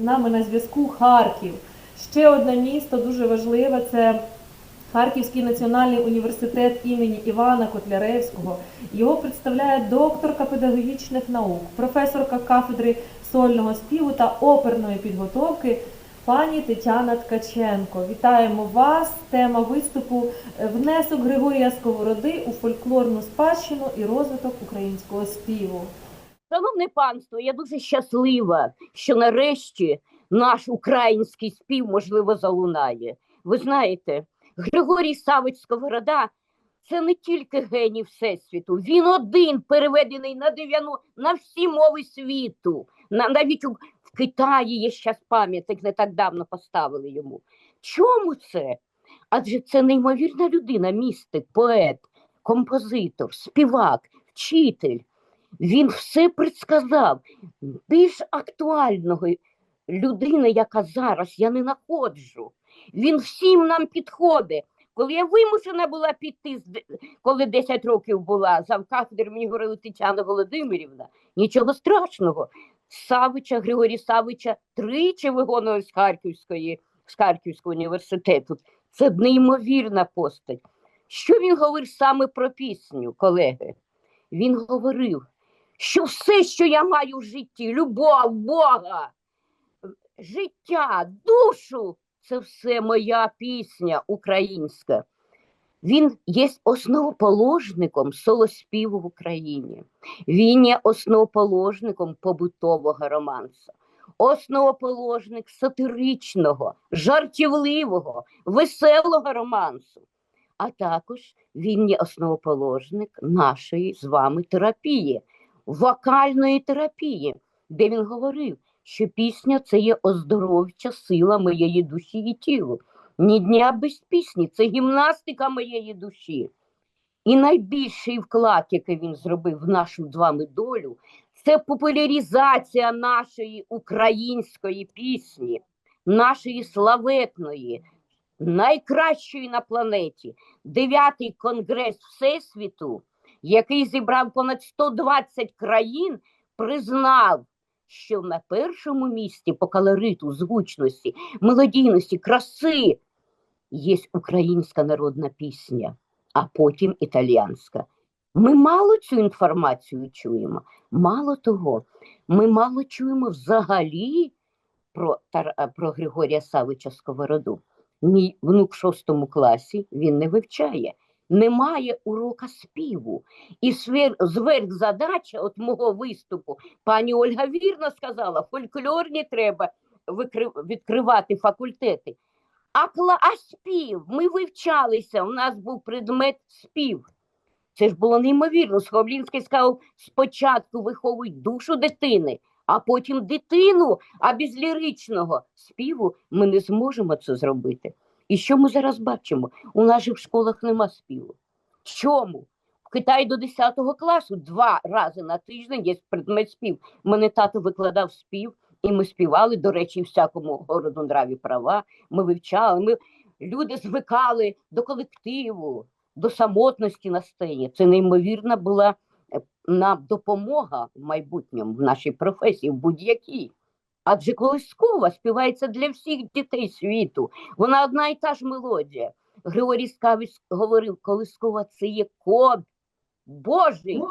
З нами на зв'язку Харків. Ще одне місто дуже важливе це Харківський національний університет імені Івана Котляревського. Його представляє докторка педагогічних наук, професорка кафедри сольного співу та оперної підготовки пані Тетяна Ткаченко. Вітаємо вас. Тема виступу е, внесок Григорія Сковороди у фольклорну спадщину і розвиток українського співу. Шановне панство, я дуже щаслива, що нарешті наш український спів, можливо, залунає. Ви знаєте, Григорій Савич Сковорода це не тільки геній Всесвіту, він один переведений на 90, на всі мови світу. На, навіть у, в Китаї є щас пам'ятник, не так давно поставили йому. Чому це? Адже це неймовірна людина, містик, поет, композитор, співак, вчитель. Він все предсказав. Більш актуального людини, яка зараз я не знаходжу. Він всім нам підходить. Коли я вимушена була піти, коли 10 років була завкафедр, мені говорила Тетяна Володимирівна, нічого страшного. Савича, Григорій Савича тричі вигонував з Харківської, з Харківського університету. Це неймовірна постать. Що він говорив саме про пісню, колеги? Він говорив, що все, що я маю в житті, любов, Бога, життя, душу, це все моя пісня українська. Він є основоположником солоспіву в Україні. Він є основоположником побутового романсу, основоположник сатиричного, жартівливого, веселого романсу. А також він є основоположник нашої з вами терапії, вокальної терапії, де він говорив, що пісня це є оздоровча сила моєї душі і тілу. Ні дня без пісні, це гімнастика моєї душі. І найбільший вклад, який він зробив в нашу з вами долю, це популяризація нашої української пісні, нашої славетної, найкращої на планеті, дев'ятий конгрес Всесвіту, який зібрав понад 120 країн, признав, що на першому місці по колориту, звучності, мелодійності, краси є українська народна пісня, а потім італіянська. Ми мало цю інформацію чуємо. Мало того, ми мало чуємо взагалі про, Тар- про Григорія Савича Сковороду. Мій внук в шостому класі він не вивчає. Немає урока співу. І свер, зверх задача от мого виступу, пані Ольга вірно сказала, фольклорні треба відкривати факультети. А, кла, а спів, ми вивчалися, у нас був предмет спів. Це ж було неймовірно. Схоблінський сказав, спочатку виховують душу дитини, а потім дитину, а без ліричного співу ми не зможемо це зробити. І що ми зараз бачимо? У нас же в школах нема співу. Чому? В Китаї до 10 класу два рази на тиждень є предмет спів. Мене тато викладав спів, і ми співали, до речі, всякому городу нраві права. Ми вивчали, ми люди звикали до колективу, до самотності на сцені. Це неймовірна була е, нам допомога в майбутньому, в нашій професії, в будь-якій. Адже колискова співається для всіх дітей світу. Вона одна і та ж мелодія. Григорій Скавич говорив, колискова це є код Божий.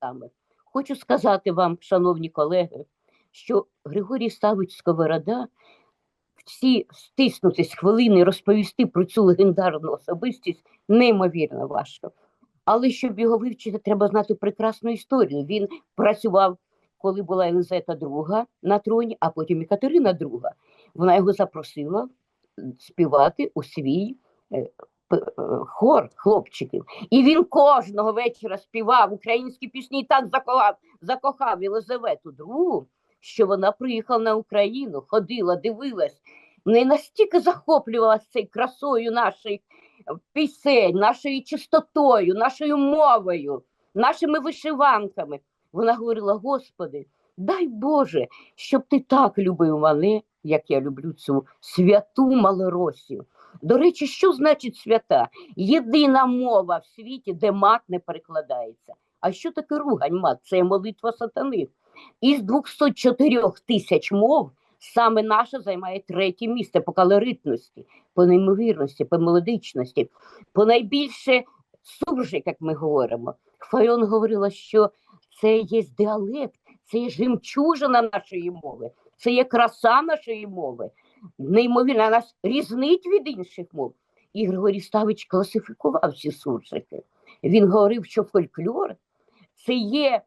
Саме. Хочу сказати вам, шановні колеги, що Григорій Савич Сковорода всі стиснутись хвилини, розповісти про цю легендарну особистість неймовірно важко. Але щоб його вивчити, треба знати прекрасну історію. Він працював, коли була Елизавета II на троні, а потім і Катерина II. Вона його запросила співати у свій е, е, хор хлопчиків. І він кожного вечора співав українські пісні і так закохав, закохав Єлизавету II, що вона приїхала на Україну, ходила, дивилась. Не настільки захоплювалася цією красою наших пісень, нашою чистотою, нашою мовою, нашими вишиванками. Вона говорила: Господи, дай Боже, щоб ти так любив мене, як я люблю цю святу Малоросію. До речі, що значить свята? Єдина мова в світі, де мат не перекладається. А що таке ругань мат? Це молитва сатани. Із 204 тисяч мов саме наша займає третє місце по калоритності, по неймовірності, по мелодичності, по найбільше суржик, як ми говоримо. Файон говорила, що це є діалект, це є жемчужина нашої мови, це є краса нашої мови. Неймовірно, нас різнить від інших мов. І Григорій Ставич класифікував ці суржики. Він говорив, що фольклор це є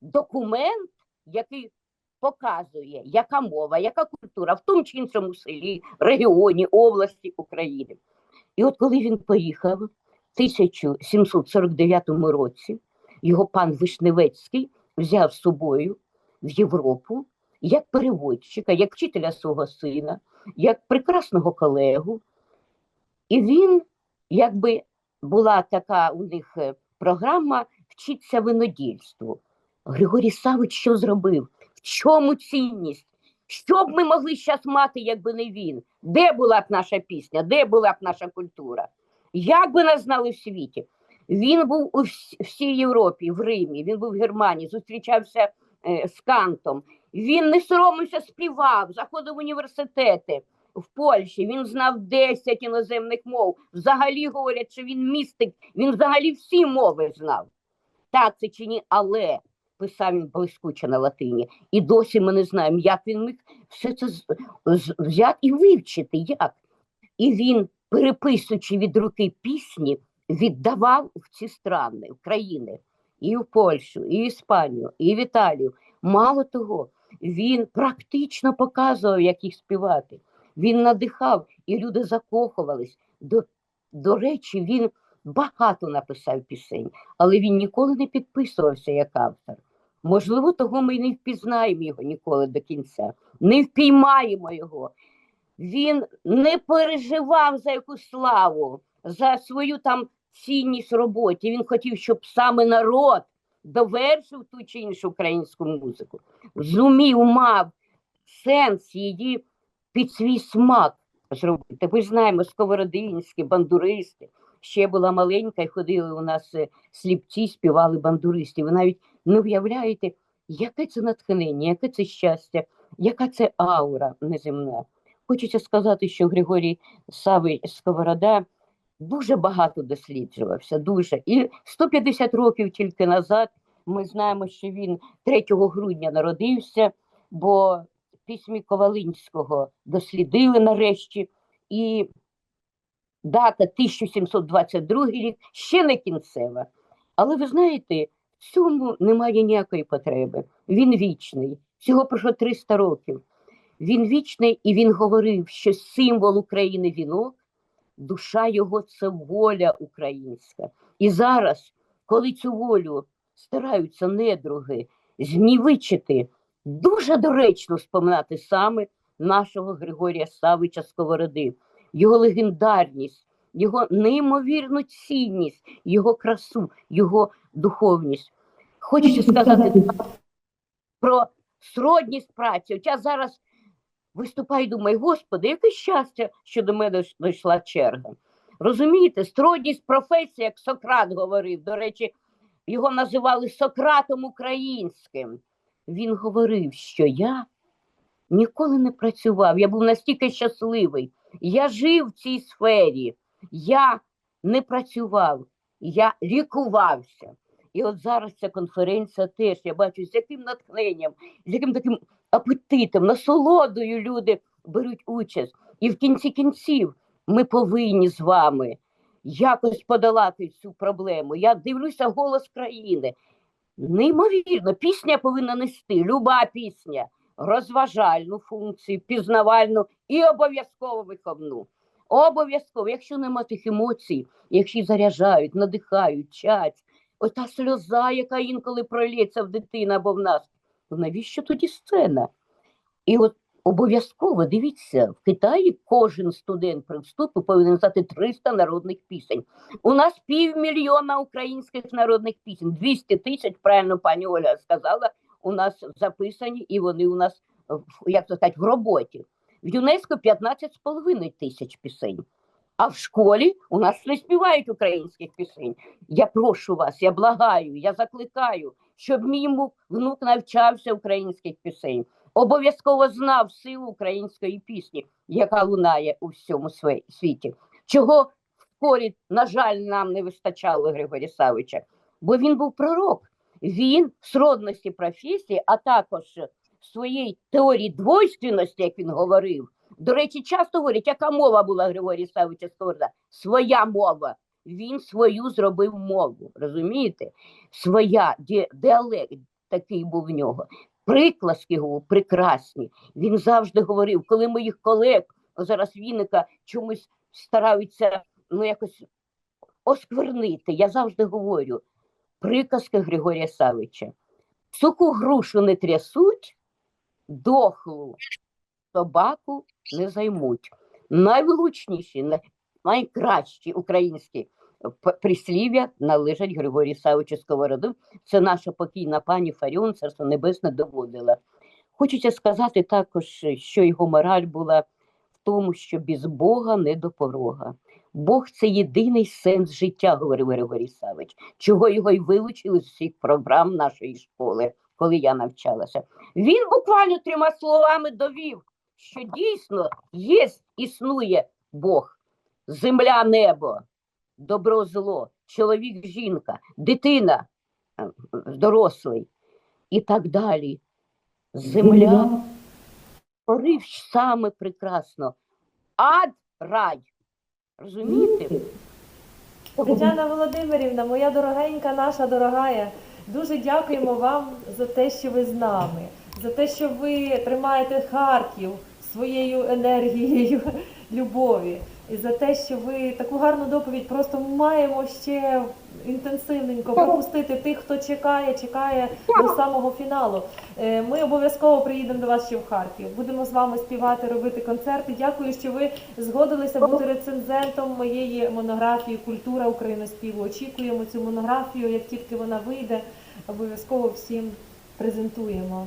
документ, який показує, яка мова, яка культура в тому чи іншому селі, регіоні, області України. І от коли він поїхав в 1749 році, його пан Вишневецький взяв з собою в Європу як переводчика, як вчителя свого сина, як прекрасного колегу. І він, якби була така у них е, програма вчиться винодільству. Григорій Савич що зробив? В чому цінність? Що б ми могли зараз мати, якби не він? Де була б наша пісня, де була б наша культура? Як би нас знали в світі? Він був у всій Європі, в Римі, він був в Германії, зустрічався е, з Кантом. Він не соромився, співав, заходив в університети в Польщі. Він знав 10 іноземних мов. Взагалі говорять, що він містик, він взагалі всі мови знав. Так це чи ні, але писав він блискуче на латині. І досі ми не знаємо, як він міг все це взяти і вивчити. Як? І він, переписуючи від руки пісні, віддавав в ці страни, в країни, і в Польщу, і в Іспанію, і в Італію. Мало того, він практично показував, як їх співати. Він надихав, і люди закохувались. До, до речі, він багато написав пісень, але він ніколи не підписувався як автор. Можливо, того ми не впізнаємо його ніколи до кінця, не впіймаємо його. Він не переживав за якусь славу, за свою там цінність роботі. Він хотів, щоб саме народ довершив ту чи іншу українську музику, зумів, мав сенс її під свій смак зробити. Ми знаємо сковородинські, бандуристи. Ще була маленька, і ходили у нас е, сліпці, співали бандуристи. Ви навіть не уявляєте, яке це натхнення, яке це щастя, яка це аура неземна. Хочеться сказати, що Григорій Савий Сковорода дуже багато досліджувався, дуже. І 150 років тільки назад ми знаємо, що він 3 грудня народився, бо письмі Ковалинського дослідили нарешті. І дата 1722 рік ще не кінцева. Але ви знаєте, в цьому немає ніякої потреби. Він вічний. Всього пройшло 300 років. Він вічний і він говорив, що символ України вінок, душа його це воля українська. І зараз, коли цю волю стараються недруги знівичити, дуже доречно споминати саме нашого Григорія Савича Сковороди, його легендарність, його неймовірну цінність, його красу, його духовність. Хочеться сказати про сродність праці. От я зараз виступаю і думаю, Господи, яке щастя, що до мене дійшла черга. Розумієте, сродність професії, як Сократ говорив, до речі, його називали Сократом українським. Він говорив, що я ніколи не працював, я був настільки щасливий. Я жив в цій сфері, я не працював, я лікувався. І от зараз ця конференція теж я бачу, з яким натхненням, з яким таким апетитом, насолодою люди беруть участь. І в кінці кінців ми повинні з вами якось подолати цю проблему. Я дивлюся голос країни. Неймовірно, пісня повинна нести, люба пісня, розважальну функцію, пізнавальну і обов'язково виховну. Обов'язково, якщо нема тих емоцій, якщо заряджають, надихають, чать, ота сльоза, яка інколи пролється в дитини або в нас, то навіщо тоді сцена? І от обов'язково дивіться, в Китаї кожен студент при вступі повинен знати 300 народних пісень. У нас півмільйона українських народних пісень, 200 тисяч, правильно пані Оля сказала, у нас записані, і вони у нас, як то сказати, в роботі. В ЮНЕСКО 15,5 тисяч пісень. А в школі у нас не співають українських пісень. Я прошу вас, я благаю, я закликаю, щоб мій внук навчався українських пісень, обов'язково знав силу української пісні, яка лунає у всьому світі. Чого в корі, на жаль, нам не вистачало Григорія Савича, бо він був пророк. Він в сродності професії, а також в своїй теорії двойственності, як він говорив. До речі, часто говорять, яка мова була Григорія Савича Сковорода? Своя мова. Він свою зробив мову, розумієте? Своя діалект такий був в нього. Прикласки були прекрасні. Він завжди говорив, коли моїх колег, зараз Вінника чомусь стараються ну, якось осквернити, я завжди говорю, приказки Григорія Савича. Суку грушу не трясуть, дохлу собаку не займуть. Найвлучніші, найкращі українські прислів'я належать Григорію Савичу Сковороду. Це наша покійна пані Фаріон, царство небесне доводила. Хочеться сказати також, що його мораль була в тому, що без Бога не до порога. Бог це єдиний сенс життя, говорив Григорій Савич, чого його й вилучили з всіх програм нашої школи, коли я навчалася. Він буквально трьома словами довів, що дійсно є, існує Бог, земля, небо, добро, зло, чоловік, жінка, дитина, е, дорослий і так далі. Земля творив саме прекрасно. Ад рай. Розумієте? Тетяна Володимирівна, моя дорогенька, наша дорогая, дуже дякуємо вам за те, що ви з нами, за те, що ви тримаєте Харків своєю енергією любові, і за те, що ви таку гарну доповідь просто маємо ще інтенсивненько пропустити тих, хто чекає, чекає до самого фіналу. Е, Ми обов'язково приїдемо до вас ще в Харків. Будемо з вами співати, робити концерти. Дякую, що ви згодилися бути рецензентом моєї монографії Культура україноспіву. Очікуємо цю монографію, як тільки вона вийде, обов'язково всім презентуємо.